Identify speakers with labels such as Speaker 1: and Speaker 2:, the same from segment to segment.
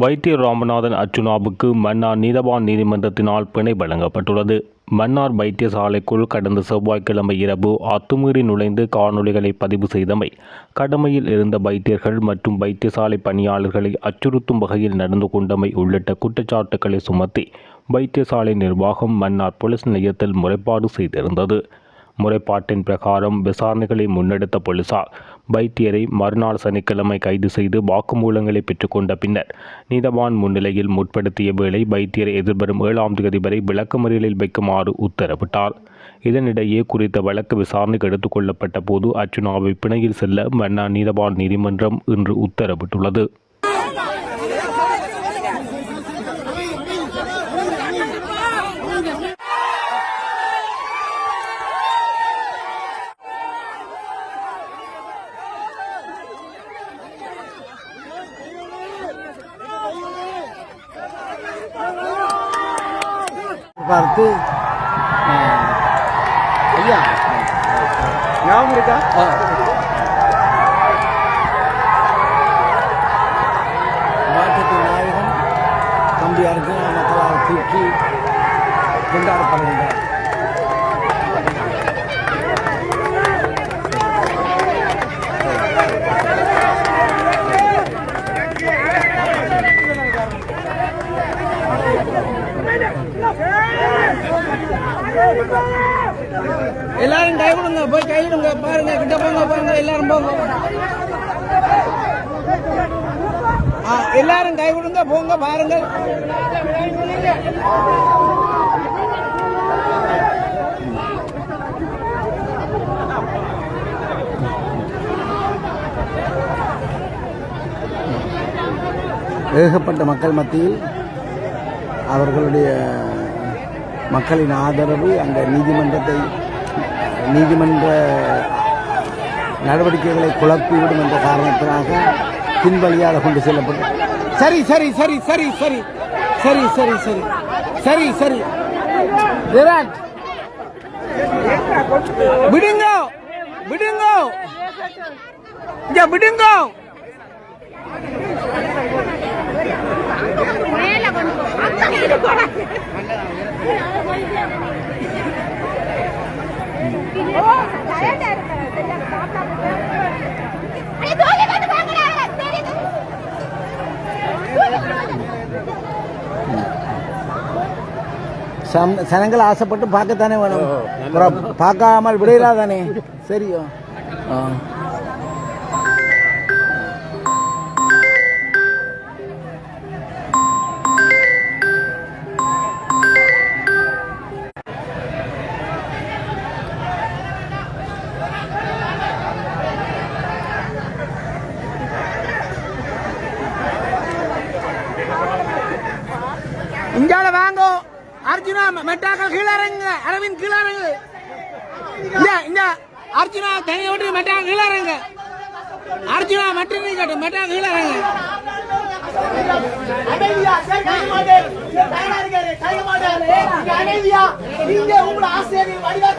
Speaker 1: வைத்தியர் ராமநாதன் அர்ஜுனாவுக்கு மன்னார் நீதவான் நீதிமன்றத்தினால் பிணை வழங்கப்பட்டுள்ளது. மன்னார் வைத்தியசாலைக்குள் கடந்த செவ்வாய்க்கிழமை இரவு அத்துமீறி நுழைந்து காணொளிகளை பதிவு செய்தமை கடமையில் இருந்த வைத்தியர்கள் மற்றும் வைத்தியசாலை பணியாளர்களை அச்சுறுத்தும் வகையில் நடந்து கொண்டமை உள்ளிட்ட குற்றச்சாட்டுக்களை சுமத்தி வைத்தியசாலை நிர்வாகம் மன்னார் போலீஸ் நிலையத்தில் முறைப்பாடு செய்திருந்தது. முறைப்பாட்டின் பிரகாரம் விசாரணைகளை முன்னெடுத்த போலீசார் வைத்தியரை மறுநாள் சனிக்கிழமை கைது செய்து வாக்குமூலங்களை பெற்றுக்கொண்ட பின்னர் நீதவான் முன்னிலையில் முற்படுத்திய வேளை வைத்தியரை எதிர்வரும் ஏழாம் தேதி வரை விளக்கமறியலில் வைக்குமாறு உத்தரவிட்டார். இதனிடையே குறித்த வழக்கு விசாரணைக்கு எடுத்துக்கொள்ளப்பட்ட போது அர்ச்சுனாவை பிணையில் செல்ல மன்னா நீதவான் நீதிமன்றம் இன்று உத்தரவிட்டுள்ளது.
Speaker 2: அஹ், ஐயா. ஞாபகம் இருக்கா? மாற்றத்தின் நாயகன் தம்பியாருக்கு மக்களால் தூக்கி கொண்டாடப்படுகின்றார் எல்லாரும் கை போய் கை பாருங்க கிட்ட போங்க பாருங்க எல்லாரும் போங்க எல்லாரும் கை போங்க பாருங்க. ஏகப்பட்ட மக்கள் மத்தியில் அவர்களுடைய மக்களின் ஆதரவு அந்த நீதிமன்றத்தை நீதிமன்ற நடவடிக்கைகளை குழப்பிவிடும் என்ற காரணத்தினாக பின்வழியாக கொண்டு செல்லப்படும் சரி சரி சரி சரி சரி சரி சரி சரி சரி சரி. விராட். விடுங்க விடுங்க. இங்க விடுங்க. சனங்கள் ஆசைப்பட்டு பார்க்கத்தானே வேணும். பார்க்காமல் விடையிலாதானே சரியோ. ஆ. அர்ஜுனின் கீழாரங்க. இந்த இந்த அர்ஜுனா தனியை விட்டு மெட்டா கீழாரங்க. அர்ஜுனா மட்டும் கேட்டு மெட்டா
Speaker 3: கீழாரங்க. வழிகாட்டு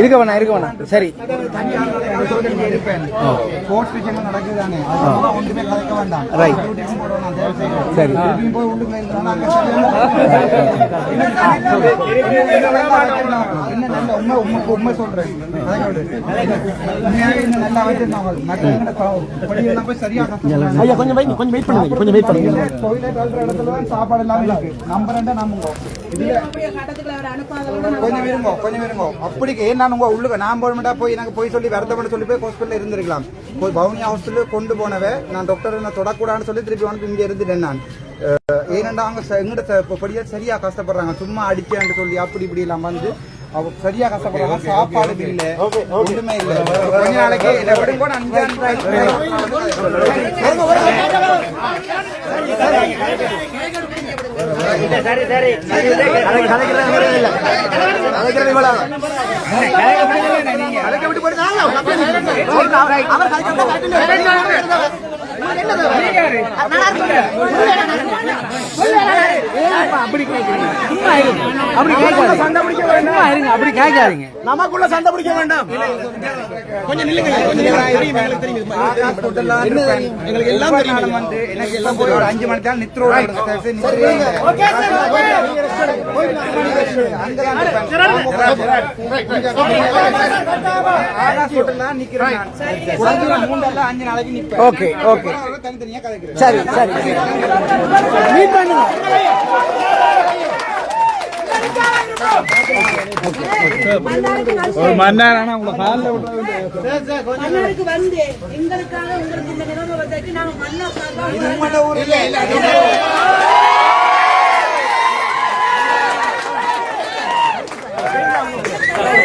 Speaker 2: இருக்க வேணாம் இருக்க வேணாம். சரி. கொஞ்சம் கொஞ்சம் வெயிட் பண்ணுங்க. கொஞ்சம் வெயிட் பண்ணுங்க.
Speaker 4: சாப்பாடு எல்லாம் நம்பர் நம்புங்க. கொஞ்சம் இருங்கோ கொஞ்சம் இருங்கோ. அப்படி ஏன் நான் உங்க உள்ளுக்கு நான் போகணும்டா போய் எனக்கு போய் சொல்லி வருத்தப்பட சொல்லி போய் ஹாஸ்பிட்டல் இருந்திருக்கலாம். போய் பவுனி ஹாஸ்பிட்டல் கொண்டு போனவே நான் டாக்டர் என்ன தொடக்கூடாதுன்னு சொல்லி திருப்பி வந்து இங்க இருந்துட்டேன் நான். ஏனெண்டா அவங்க எங்கிட்ட படியா சரியா கஷ்டப்படுறாங்க. சும்மா அடிச்சேன்னு சொல்லி அப்படி இப்படி எல்லாம் வந்து அவ சரியா கஷ்டப்படுறாங்க. சாப்பாடு இல்ல. ஒண்ணுமே இல்ல. கொஞ்ச நாளைக்கு இதை விடுங்கோ கலைக்கிறது நான் இங்க
Speaker 2: நமக்குள்ள சண்டை பிடிக்க வேண்டாம் கொஞ்சம் நில்லுங்க எங்களுக்கு எல்லாம் தெரியும்.
Speaker 4: நாளும் வந்து எனக்கு எல்லாம் போய் ஒரு அஞ்சு மணி நேரம் நித்ரோட
Speaker 2: ஓகே, ஓகே. சரி சரி மீட் பண்ணுங்க
Speaker 5: ஒரு மணி நேரம் ஆனா உங்களை காலில்
Speaker 6: மன்னருக்கு வந்து எங்களுக்காக உங்களுக்கு இந்த நிலைமை வந்தாச்சு நாங்க மன்னா சார்பா
Speaker 4: உங்களோட ஊர் இல்ல இல்ல
Speaker 2: ஓகே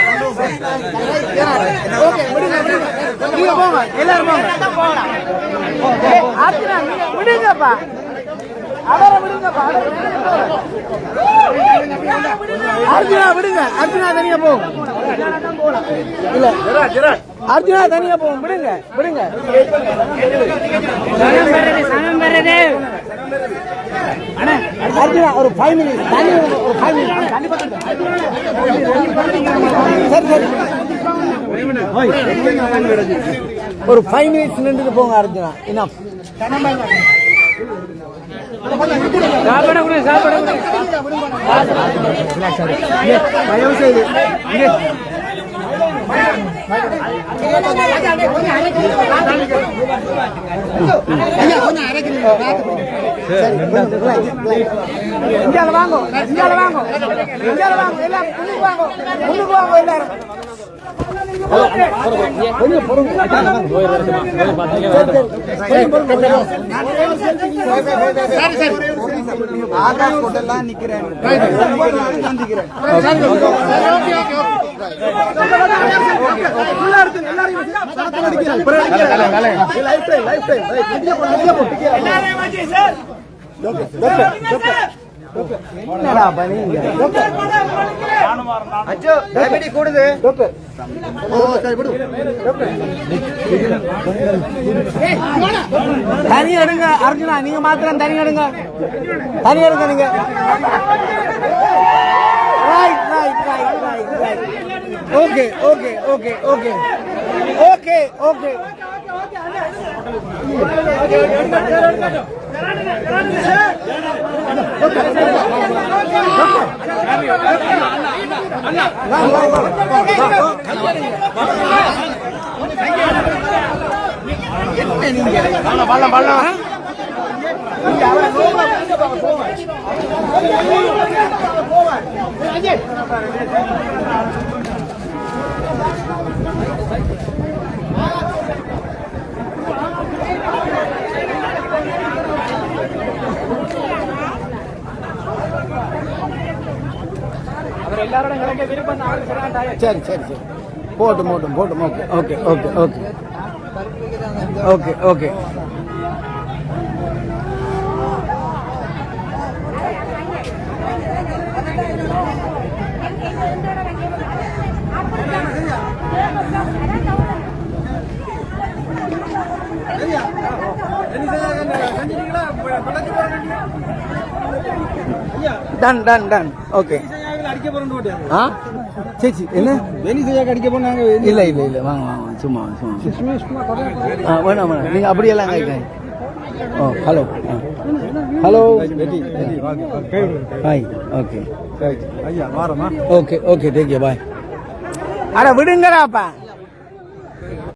Speaker 2: விடுங்க விடுங்க நீங்க போங்க எல்லாரும் போங்க. விடுங்கப்பா அவரை விடுங்கப்பா அர்ஜுனா விடுங்க அர்ஜுனா தனியா போகும் இல்ல அர்ஜுனா தனியா போகும் விடுங்க விடுங்க அர்ஜுனா ஒரு ஃபைவ் மினிட்ஸ் தனி ஒரு ஃபைவ் மினிட்ஸ் சரி சரி. ஒரு ஃபைவ் மினிட்ஸ் நின்றுட்டு போங்க அர்ஜுனா. இனஃப் சாப்பாடு சாப்பாடு தயவு செய்து இந்தியாவில் வாங்கோ இந்தியாவில் வாங்கோ இந்தியாவில் வாங்கோ எல்லாம் முன்னுக்கு வாங்கோ முன்னுக்கு வாங்கோ எல்லாரும் கொஞ்சம் பொறுங்க
Speaker 4: ஆகாஷ் ஹோட்டல்லாம் நிக்கிறேன். சந்திக்கிறேன்
Speaker 2: என்னடா பண்ணீங்க
Speaker 4: அச்சோ டயபெட்டிக் கூடுது
Speaker 2: தனி எடுங்க அர்ஜுனா நீங்க மாத்திரம் தனி எடுங்க தனி எடுங்க நீங்க right right right right right okay okay okay okay okay okay போவார் சரி சரி சரி. போட்டும் போட்டும் போட்டும். Okay okay okay okay. Okay okay. Done done done okay ஆ? சரி என்ன?
Speaker 5: வெளி செய்யாக்க அடிக்க போனாங்க
Speaker 2: இல்ல இல்ல இல்ல. வாங்க வாங்க சும்மா சும்மா ஆ வேணாம் வேணாம். நீங்க அப்படியெல்லாம் கேட்க ஓ hello. Hello. Hi okay okay okay take you bye அட விடுங்கடாப்பா